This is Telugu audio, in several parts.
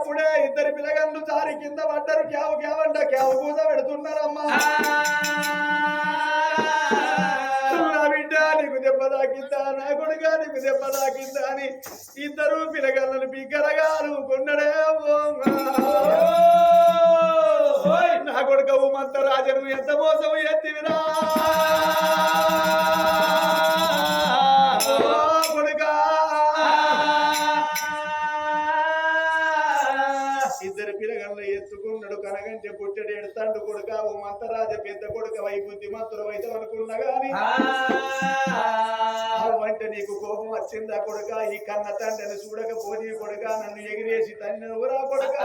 అప్పుడే ఇద్దరు పిల్లగండ్లు జారి కింద పడ్డారు. క్యావు క్యావంట క్యావు కూత పెడుతున్నారమ్మా. నా బిడ్డ నీకు దెబ్బ తాకిందా? నా కొడుక నీకు దెబ్బ తాకిందా అని ఇద్దరు పిల్లగాళ్ళను బిగ్గరగా అనుకున్నాడే నా కొడుకవు మంత రాజను ఎంత మోసం ఎత్తివిరా ఓ మంతరాజ పెద్ద కొడుక వై బుద్ధిమంతుడు అయితే అనుకున్నా గాని అంటే నీకు కోపం వచ్చిందా కొడుక? ఈ కన్న తండ్రిని చూడకపోతే కొడుక? నన్ను ఎగిరేసి తన్ని ఊరా కొడుక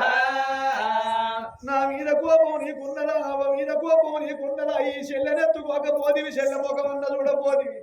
నా మీద కోపం నీకున్నదా ఆవ మీద కోపం నీకున్నదా ఈ చెల్లెనెత్తుకోకపోదివి చెల్లె ముఖం అన్న చూడపోదివి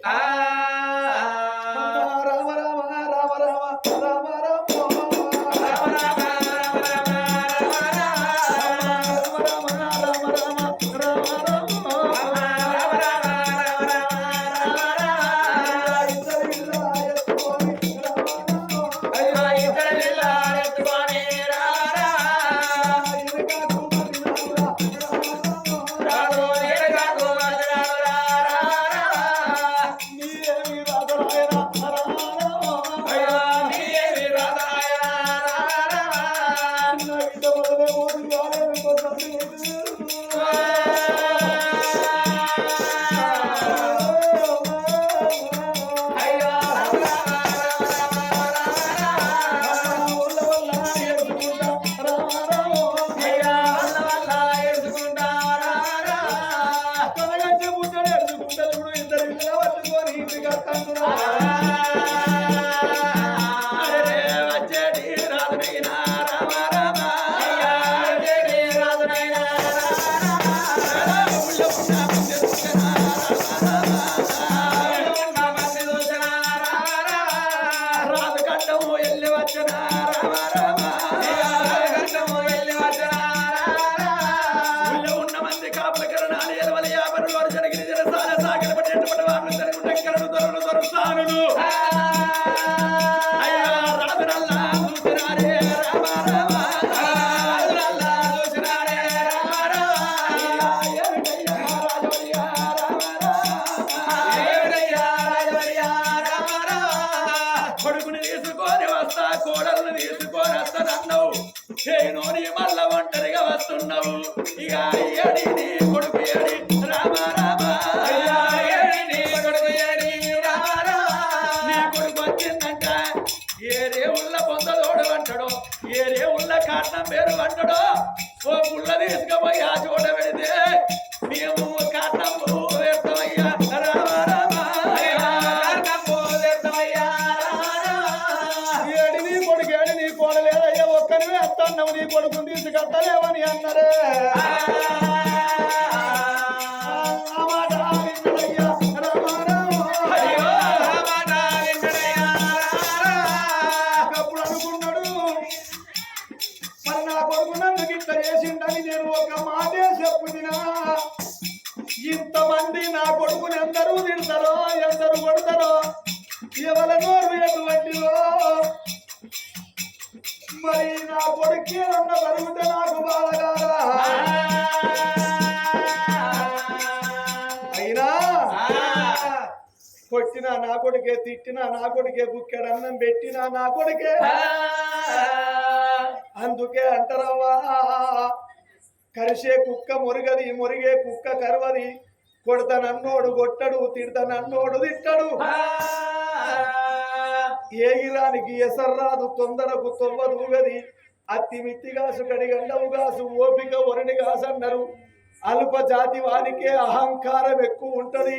ఏ రేవుళ్ళ కారణం పేరు అంటాడో ఓ పుల్ల తీసుకుపోయి ఆ చోట మరి నా కొడుకు నన్ను గిట్ట చేసిండని నేను ఒక మాటే చెప్పుదినా. ఇంతమంది నా కొడుకుని ఎందరూ తిడతారో ఎందరు కొడతారో ఎవరి నోరు ఎటువంటివో మరి నా కొడుకే అన్న బరుగుతే నాకు బాధగారా అయినా కొట్టినా నా కొడుకే తిట్టినా నా కొడుకే బుక్కెడు అన్నం పెట్టినా నా కొడుకే. అందుకే అంటారవ్వా కరిసే కుక్క మురుగది మురిగే కుక్క కరవది. కొడతనన్నోడు కొట్టడు తిడతనన్నోడు తిట్టడు. ఏగిలానికి ఎసర్రాదు తొందరకు తొవ్వదూగది అత్తి మిత్తిగాసు కడిగండవు గాసు ఓపిక ఒరని గాసన్నారు అల్ప జాతి వానికే అహంకారం ఎక్కువ ఉంటది.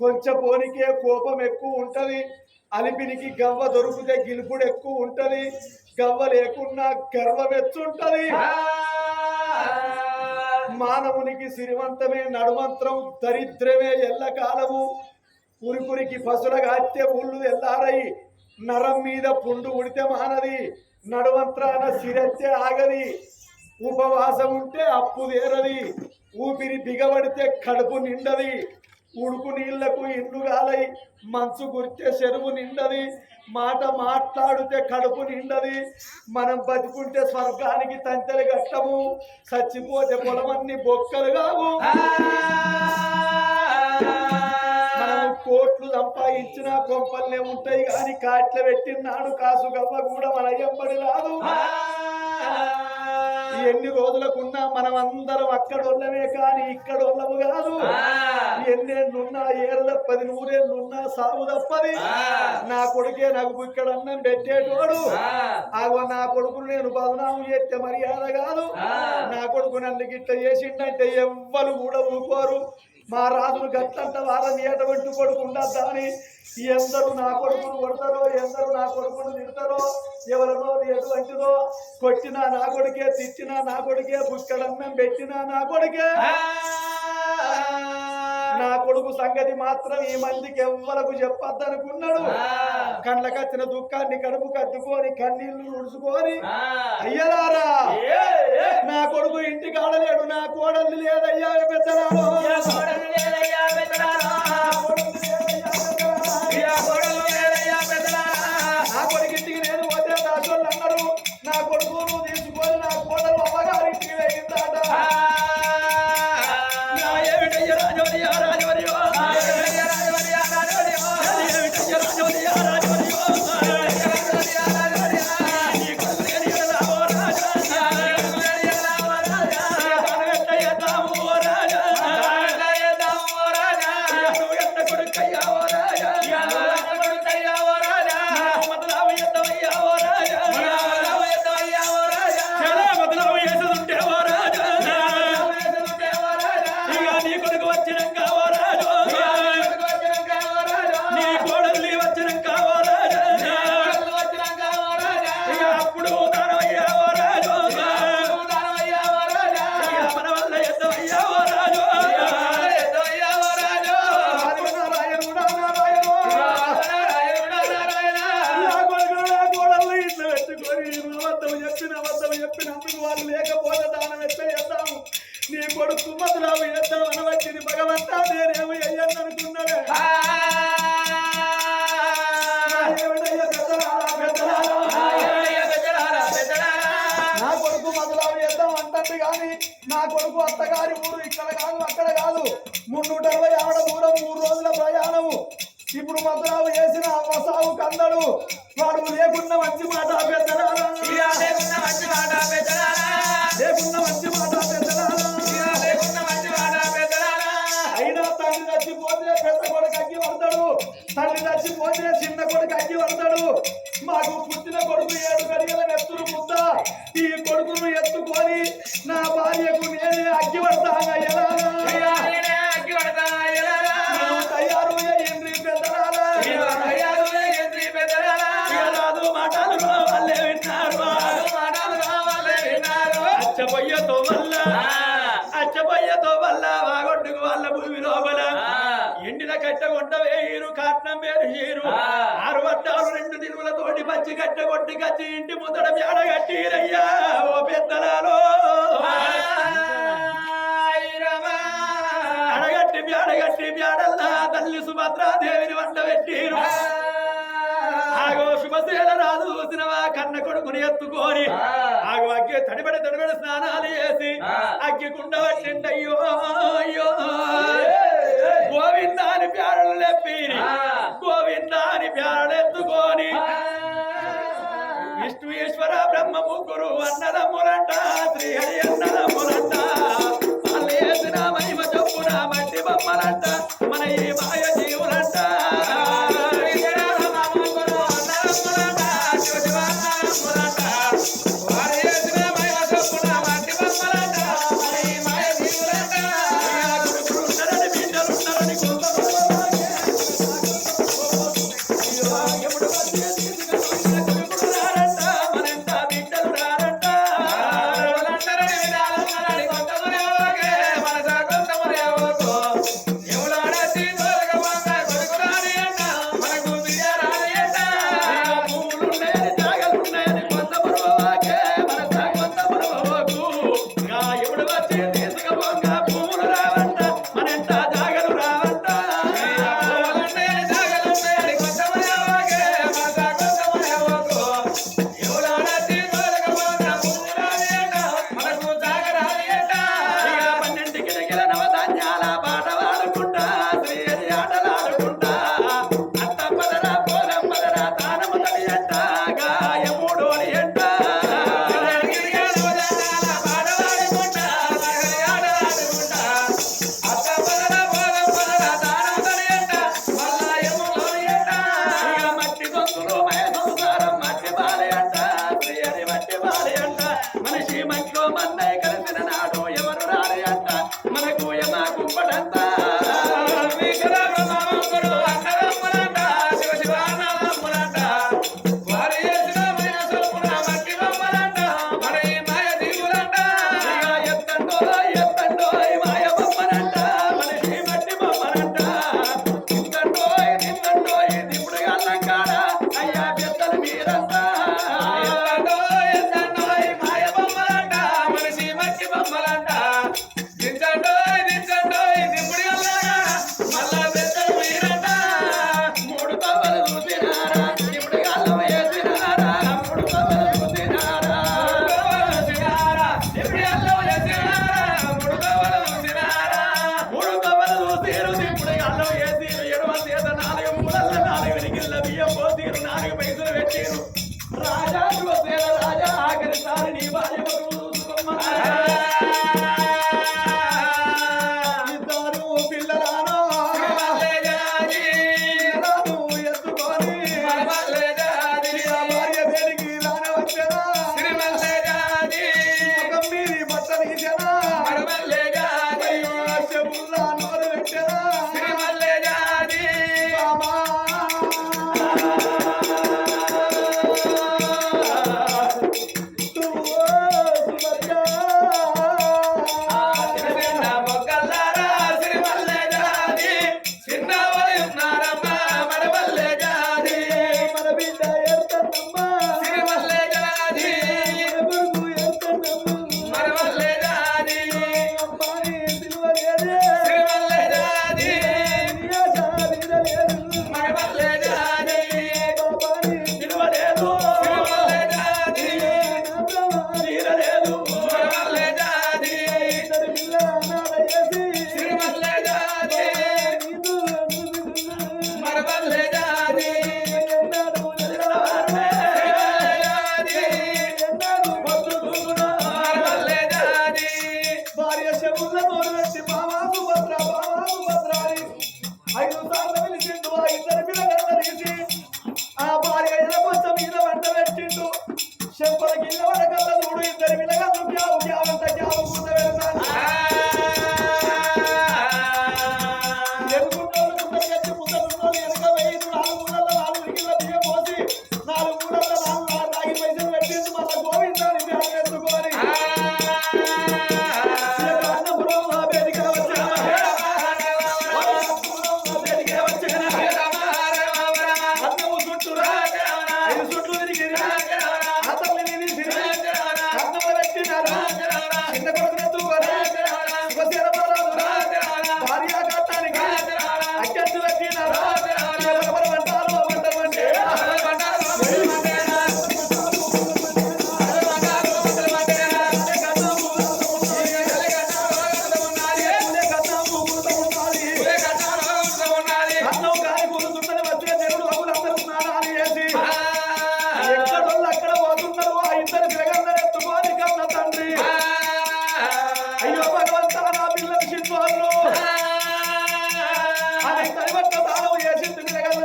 కొంచెం పోనికే కోపం ఎక్కువ ఉంటది అలిపినికి గవ్వ దొరికితే గిలుపుడు ఎక్కువ ఉంటది గవ్వ లేకున్నా గర్వం ఎత్తుంటది మానవునికి సిరివంతమే నడుమంత్రం దరిద్రమే ఎల్లకాలము. పురిపురికి పసులగా హత్య పుల్లు ఎల్లారై. నరం మీద పుండు ఉడితే మానది నడుమంత్రాన సిరత్తే ఆగది. ఉపవాసం ఉంటే అప్పు తీరది ఊపిరి బిగబడితే కడుపు నిండది. ఉడుకు నీళ్ళకు ఇండ్లు గాలై మంచు గుర్తే చెరువు నిండది. మాట మాట్లాడితే కడుపు నిండది. మనం బతుకుంటే స్వర్గానికి తంతెలు కట్టము. చచ్చిపోతే పొలమన్ని బొక్కలు కావు. మనం కోట్లు సంపాదించిన కొంపల్నే ఉంటాయి కానీ కాట్ల పెట్టినాడు కాసు గవ్వ కూడా మన ఎంబడి రాదు. ఎన్ని రోజులకున్నా మనం అందరం అక్కడోళ్ళమే కానీ ఇక్కడోళ్ళము కాదు. ఎన్నేళ్ళున్నా ఏరు తప్పది నూరేళ్ళున్నా సాగు తప్పది. నా కొడుకే నాకు ఇక్కడ అన్నం పెట్టేటోడు. ఆగో నా కొడుకును నేను బదనాము చేస్తే మర్యాద కాదు. నా కొడుకు నన్ను గిట్ట చేసిండంటే ఎవ్వరు కూడా ఊరుకోరు. మా రాజును గట్లంట వాళ్ళని ఎటువంటి కొడుకు ఉండద్దా అని? ఎందరు నా కొడుకును కొడతారో ఎందరు నా కొడుకును తిడతారో ఎవరినో ఎటువంటిదో కొట్టినా నా కొడుకే తిట్టినా నా కొడుకే బుక్కడన్నం పెట్టినా నా కొడుకే. నా కొడుకు సంగతి మాత్రం ఈ మందికి ఎవ్వరకు చెప్పొద్దనుకున్నాడు. కళ్ళకచ్చిన దుఃఖాన్ని కడుపు కత్తుకొని కన్నీళ్ళు ఉడుచుకొని అయ్యలారా! నా కొడుకు ఇంటికి ఆడలేడు నా కోడలు లేదయ్యా పెద్దలారో నా కొడుకు అత్తగారి ఊరు ఇక్కడ కాదు అక్కడ కాదు. మున్నూట అరవై ఆవిడ దూరం మూడు రోజుల ప్రయాణము. ఇప్పుడు మొదలావు చేసిన అవ్వసావు కందడు. వాడు లేకున్న మంచి మాట పెద్దలారా లేకున్న మంచి మాట పెద్దలారా పడతాడు. తల్లి చచ్చిపోతే చిన్న కొడుకు అగ్గి పడతాడు. మాకు పుట్టిన కొడుకు ఏడు గడిగల నెత్తురు ముద్ద ఈ కొడుకును ఎత్తుకొని నా భార్యకు నేనే దినులతోటి పచ్చి కట్ట కొట్టి కచ్చి ఇంటి ముందర మేడ కట్టిరయ్యా ఓ పెద్దలాలో. అడగట్టి మేడగట్టి మేడల్లా తల్లి సుభద్రాదేవిని వంట పెట్టిరు. ఆగో శుభశీల రాజు చూసినవా కన్న కొడుకుని ఎత్తుకొని. ఆగో అగ్గి తడిబడి తడిబడి స్నానాలు చేసి అగ్గి కుండ పట్టిండయ్యో అయ్యో గోవిందాని ప్యారలు లెప్పిరి విష్ణు ఈశ్వర బ్రహ్మ ముగ్గురు అన్నదమ్ములంట శ్రీహరి అన్నదమ్ములంట. వాళ్ళు జ్ఞాన పాఠ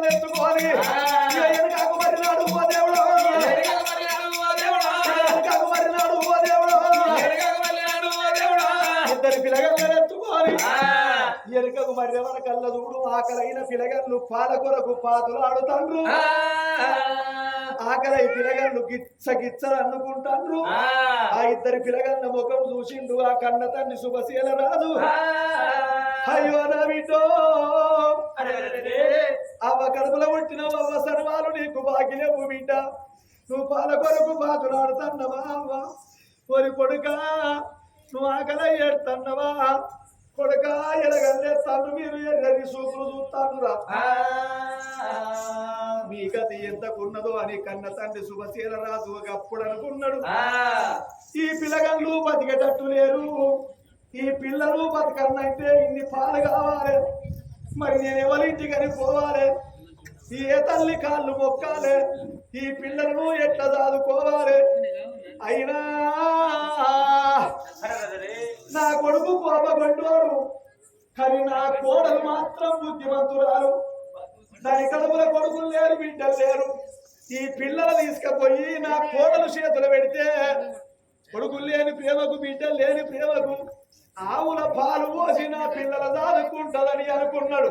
ఎత్తుకొని ఇక వెనకాకు మరినాడు ఓ దేవుడు. మరినాడు ఓ దేవుడు. ఇద్దరు ఎనకకు మర్రి వరకల్ల చూడు ఆకలైన పిల్లగళ్ళు పాల కొరకు పాతులు ఆడుతాండ్రు. ఆకలై పిల్లగళ్ళు గిచ్చ గిచ్చ అనుకుంటాండ్రు ఆ. ఇద్దరి పిల్లగళ్ళ ముఖం చూసిండు ఆ కన్న తండ్రి శుభశీల రాజు. అయ్యో నా బిడ్డో అవ్వ కడుపులో పుట్టిన అవ్వ సర్వాలు నీకు బాగిలేవు బిడ్డ. నువ్వు పాల కొరకు బాతులాడుతున్నవా అవ్వ? ఒరి కొడుక నువ్వు ఆకలి ఏడుతున్నవా కొడుక ఎరగలేస్తాను మీరు ఎర్రని సూపులు చూస్తానురా. మీ గతి ఎంతకున్నదో అని కన్న తండ్రి శుభశీల రాజు అప్పుడు అనుకున్నాడు. ఈ పిల్లగళ్ళు బతికేటట్టు లేరు. ఈ పిల్లలు బతకన్నంటే ఇన్ని పాలు కావాలి? మరి నేను ఎవరింటికని పోవాలి? ఏ తల్లి కాళ్ళు మొక్కాలి? ఈ పిల్లలను ఎట్లా చదువుకోవాలి అయినా నా కొడుకు కోపగొడ్డోడు కానీ నా కోడలు మాత్రం బుద్ధిమంతురాలు. దాని కడుపుల కొడుకులు లేరు బిడ్డలు లేరు. ఈ పిల్లలు తీసుకుపోయి నా కోడలు చేతులు పెడితే కొడుకులు లేని ప్రేమకు బిడ్డలు లేని ప్రేమకు ఆవుల పాలు పోసిన పిల్లల దాదుకుంటదని అనుకున్నాడు.